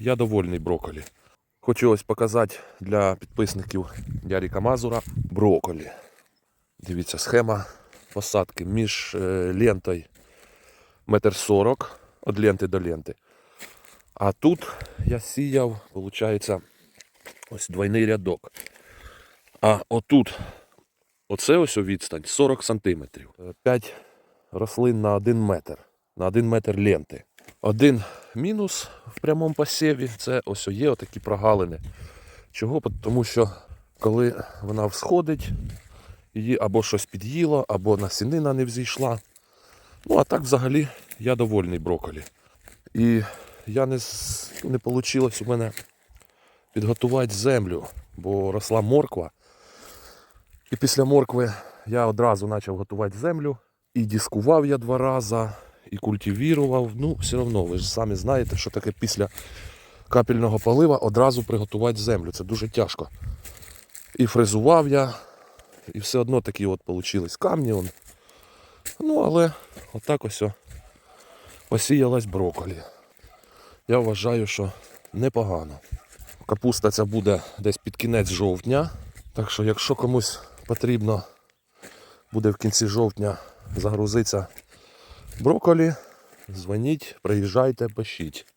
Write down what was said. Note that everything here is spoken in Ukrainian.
Я довольний брокколі. Хочу ось показати для підписників Яріка Мазура брокколі. Дивіться, схема посадки між е, лентою метр сорок від ленти до ленти. А тут я сіяв, виходить, ось двойний рядок. А отут, оце ось відстань 40 сантиметрів. 5 рослин на 1 метр. На 1 метр ленти. Один мінус в прямому посіві це ось є отакі прогалини. Чого? Тому що коли вона всходить, її або щось під'їло, або насінина не взійшла. Ну, а так взагалі я довольний брокколі. І я не, не вийшло у мене підготувати землю, бо росла морква. І після моркви я одразу почав готувати землю. І дискував я два рази, і культивірував. Ну, все одно, ви ж самі знаєте, що таке після капельного полива одразу приготувати землю. Це дуже тяжко. І фрезував я, і все одно такі от получились камні. Он. Ну, але отак ось о посіялась брокколі. Я вважаю, що непогано. Капуста ця буде десь під кінець жовтня. Так що, якщо комусь потрібно буде в кінці жовтня загрузитися брокколі, дзвоніть, приїжджайте, пишіть.